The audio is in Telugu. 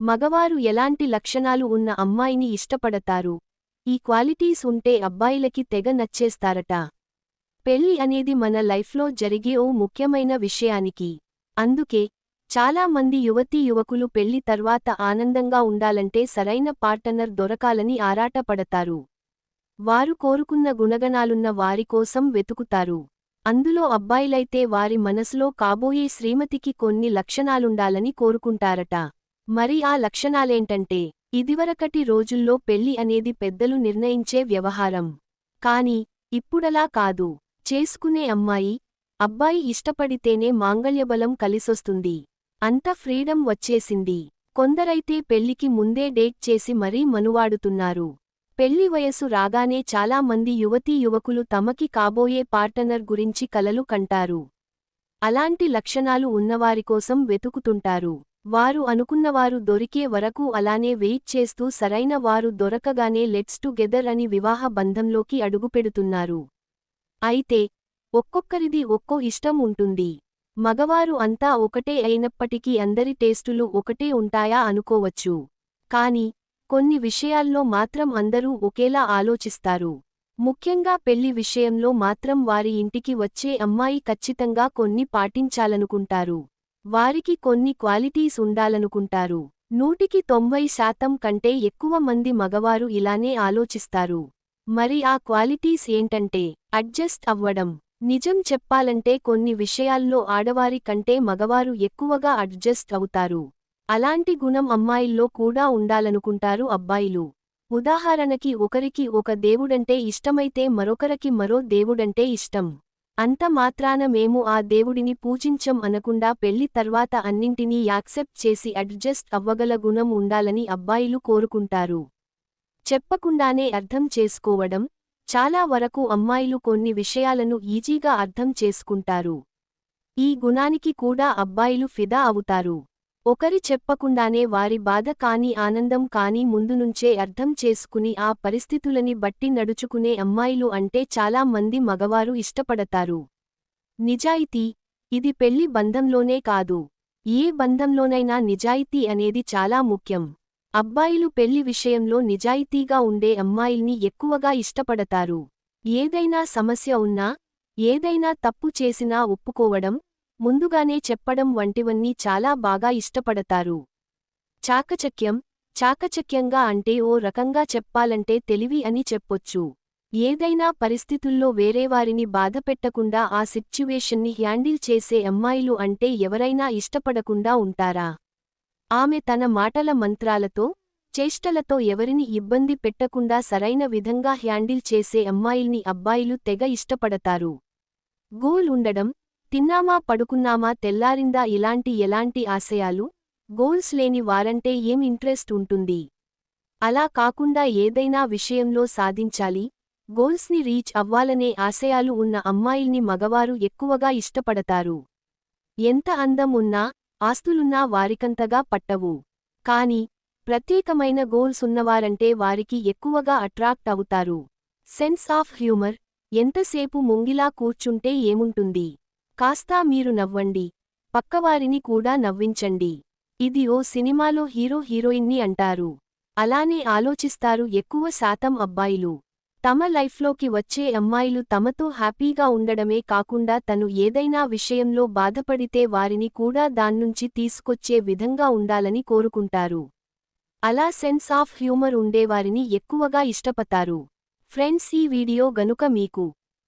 మగవారు ఎలాంటి లక్షణాలు ఉన్న అమ్మాయిని ఇష్టపడతారు? ఈ క్వాలిటీస్ ఉంటే అబ్బాయిలకి తెగ నచ్చేస్తారట. పెళ్ళి అనేది మన లైఫ్లో జరిగే ఓ ముఖ్యమైన విషయానికి. అందుకే చాలా మంది యువతీ యువకులు పెళ్ళి తర్వాత ఆనందంగా ఉండాలంటే సరైన పార్టనర్ దొరకాలని ఆరాటపడతారు. వారు కోరుకున్న గుణగణాలున్న వారి కోసం వెతుకుతారు. అందులో అబ్బాయిలైతే వారి మనసులో కాబోయే శ్రీమతికి కొన్ని లక్షణాలుండాలని కోరుకుంటారట. మరి ఆ లక్షణాలేంటంటే ఇదివరకటి రోజుల్లో పెళ్ళి అనేది పెద్దలు నిర్ణయించే వ్యవహారం. కాని ఇప్పుడలా కాదు. చేసుకునే అమ్మాయి అబ్బాయి ఇష్టపడితేనే మాంగళ్యబలం కలిసొస్తుంది. అంత ఫ్రీడమ్ వచ్చేసింది. కొందరైతే పెళ్ళికి ముందే డేట్ చేసి మరీ మనువాడుతున్నారు. పెళ్ళి వయసు రాగానే చాలామంది యువతీ యువకులు తమకి కాబోయే పార్టనర్ గురించి కలలు కంటారు. అలాంటి లక్షణాలు ఉన్నవారికోసం వెతుకుతుంటారు. వారు అనుకున్నవారు దొరికే వరకు అలానే వెయిట్ చేస్తూ సరైన వారు దొరకగానే లెట్స్ టుగెదర్ అని వివాహ బంధంలోకి అడుగుపెడుతున్నారు. అయితే ఒక్కొక్కరిది ఒక్కో ఇష్టం ఉంటుంది. మగవారు అంతా ఒకటే అయినప్పటికీ అందరి టేస్టులు ఒకటే ఉంటాయా అనుకోవచ్చు. కాని కొన్ని విషయాల్లో మాత్రం అందరూ ఒకేలా ఆలోచిస్తారు. ముఖ్యంగా పెళ్ళి విషయంలో మాత్రం వారి ఇంటికి వచ్చే అమ్మాయి ఖచ్చితంగా కొన్ని పాటించాలనుకుంటారు. వారికి కొన్ని క్వాలిటీస్ ఉండాలనుకుంటారు. నూటికి తొంభై శాతం కంటే ఎక్కువ మంది మగవారు ఇలానే ఆలోచిస్తారు. మరి ఆ క్వాలిటీస్ ఏంటంటే అడ్జస్ట్ అవ్వడం. నిజం చెప్పాలంటే కొన్ని విషయాల్లో ఆడవారి కంటే మగవారు ఎక్కువగా అడ్జస్ట్ అవుతారు. అలాంటి గుణం అమ్మాయిల్లో కూడా ఉండాలనుకుంటారు అబ్బాయిలు. ఉదాహరణకి ఒకరికి ఒక దేవుడంటే ఇష్టమైతే మరొకరికి మరో దేవుడంటే ఇష్టం. అంత మాత్రాన మేము ఆ దేవుడిని పూజించం అనకుండా పెళ్ళి తర్వాత అన్నింటినీ యాక్సెప్ట్ చేసి అడ్జస్ట్ అవ్వగల గుణం ఉండాలని అబ్బాయిలు కోరుకుంటారు. చెప్పకుండానే అర్థం చేసుకోవడం చాలా వరకు అమ్మాయిలు కొన్ని విషయాలను ఈజీగా అర్థం చేసుకుంటారు. ఈ గుణానికి కూడా అబ్బాయిలు ఫిదా అవుతారు. ఒకరి చెప్పకుండానే వారి బాధ కాని ఆనందం కాని ముందునుంచే అర్థం చేసుకుని ఆ పరిస్థితులని బట్టి నడుచుకునే అమ్మాయిలు అంటే చాలా మంది మగవారు ఇష్టపడతారు. నిజాయితీ ఇది పెళ్ళి బంధంలోనే కాదు. ఏ బంధంలోనైనా నిజాయితీ అనేది చాలా ముఖ్యం. అబ్బాయిలు పెళ్ళి విషయంలో నిజాయితీగా ఉండే అమ్మాయిల్ని ఎక్కువగా ఇష్టపడతారు. ఏదైనా సమస్య ఉన్నా ఏదైనా తప్పు చేసినా ఒప్పుకోవడం ముందుగానే చెప్పడం వంటివన్నీ చాలా బాగా ఇష్టపడతారు. చాకచక్యం చాకచక్యంగా అంటే ఓ రకంగా చెప్పాలంటే తెలివి అని చెప్పొచ్చు. ఏదైనా పరిస్థితుల్లో వేరేవారిని బాధపెట్టకుండా ఆ సిచ్యువేషన్ని హ్యాండిల్ చేసే అమ్మాయిలు అంటే ఎవరైనా ఇష్టపడకుండా ఉంటారా? ఆమె తన మాటల మంత్రాలతో చేష్టలతో ఎవరిని ఇబ్బంది పెట్టకుండా సరైన విధంగా హ్యాండిల్ చేసే అమ్మాయిల్ని అబ్బాయిలు తెగ ఇష్టపడతారు. గోల్ ఉండడం తిన్నామా పడుకున్నామా తెల్లారిందా ఇలాంటి ఎలాంటి ఆశయాలు? గోల్స్ లేని వారంటే ఏం ఇంట్రెస్ట్ ఉంటుంది? అలా కాకుండా ఏదైనా విషయంలో సాధించాలి. గోల్స్ని రీచ్ అవ్వాలనే ఆశయాలు ఉన్న అమ్మాయిల్ని మగవారు ఎక్కువగా ఇష్టపడతారు. ఎంత అందం ఉన్నా ఆస్తులున్నా వారికంతగా పట్టవు. కాని ప్రత్యేకమైన గోల్స్ ఉన్నవారంటే వారికి ఎక్కువగా అట్రాక్ట్ అవుతారు. సెన్స్ ఆఫ్ హ్యూమర్ ఎంతసేపు ముంగిలా కూర్చుంటే ఏముంటుంది? కాస్తా మీరు నవ్వండి. పక్కవారిని కూడా నవ్వించండి. ఇది ఓ సినిమాలో హీరో హీరోయిన్ని అంటారు. అలానే ఆలోచిస్తారు ఎక్కువ శాతం అబ్బాయిలు. తమ లైఫ్లోకి వచ్చే అమ్మాయిలు తమతో హ్యాపీగా ఉండడమే కాకుండా తను ఏదైనా విషయంలో బాధపడితే వారిని కూడా దాన్నుంచి తీసుకొచ్చే విధంగా ఉండాలని కోరుకుంటారు. అలా సెన్స్ ఆఫ్ హ్యూమర్ ఉండేవారిని ఎక్కువగా ఇష్టపతారు ఫ్రెండ్స్ ఈ వీడియో గనుక మీకు